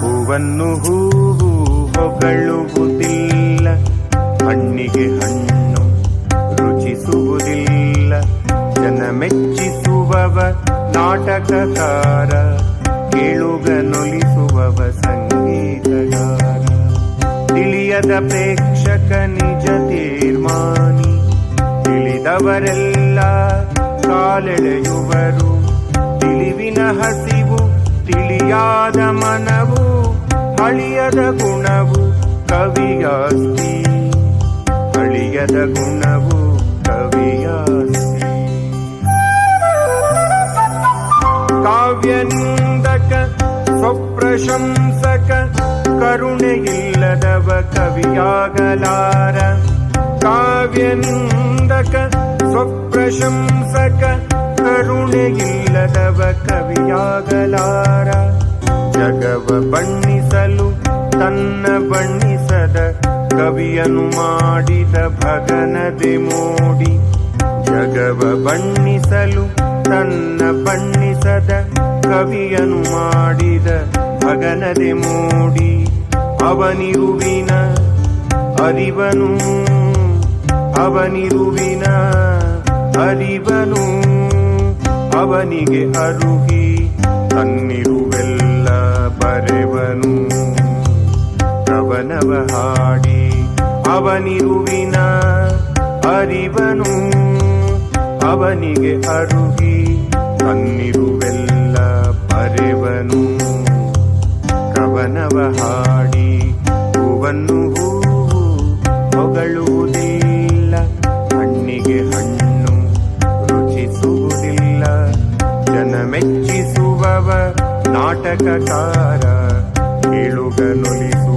ಹೂವನ್ನು ಹೂವು ಹೊಗಳುವುದಿಲ್ಲ ಹಣ್ಣಿಗೆ ಹಣ್ಣು ರುಚಿಸುವುದಿಲ್ಲ. ಜನ ಮೆಚ್ಚಿಸುವವ ನಾಟಕಕಾರ ಕೇಳುಗನೊಲಿಸುವವ ಸಂಗೀತಗಾರ. ತಿಳಿಯದ ಪ್ರೇಕ್ಷಕ ನಿಜ ತಿಳಿದವರೆಲ್ಲ ಕಾಲೆಳೆಯುವರು ತಿಳಿವಿನ ಹಸಿವು, ತಿಳಿಯಾದ ಮನವು ಹಳಿಯದ ಗುಣವು ಕವಿಯಾಸ್ತಿ ಹಳಿಯದ ಗುಣವು ಕವಿಯಾಸ್ತಿ ಕಾವ್ಯನಿಂದಕ, ಸ್ವಪ್ರಶಂಸಕ, ಕರುಣೆಯಿಲ್ಲದವ ಕವಿಯಾಗಲಾರ. ಕಾವ್ಯನಿಂದಕ ಸ್ವಪ್ರಶಂಸಕ ಕರುಣೆಯಿಲ್ಲದವ ಕವಿಯಾಗಲಾರ. ಜಗವ ಬಣ್ಣಿಸಲು ತನ್ನ ಬಣ್ಣಿಸದ ಕವಿಯನು ಮಾಡಿದ ಭಗನದೆ ಮೋಡಿ. ಜಗವ ಬಣ್ಣಿಸಲು ತನ್ನ ಬಣ್ಣಿಸದ ಕವಿಯನು ಮಾಡಿದ ಭಗನದೆ ಮೋಡಿ. ಅವನಿರುವಿನ, ಅರಿವನು ಅವನಿರುವಿನ. ಅರಿವನು ಅವನಿಗೆ ಅರುಹಿ, ತನ್ನಿರುವೆಲ್ಲ ಬರೆವನು. ಕವನವ ಹಾಡಿ ಅವನಿರುವಿನ ಅರಿವನು ಅವನಿಗೆ ಅರುಹಿ, ತನ್ನಿರುವೆಲ್ಲ ಬರೆವನು. ಕವನವ ಹಾಡಿ ಹೂವನ್ನು ಹೂವು ಮೆಚ್ಚಿಸುವವ ನಾಟಕಕಾರ ಕೇಳುಗನೊಲಿಸುವ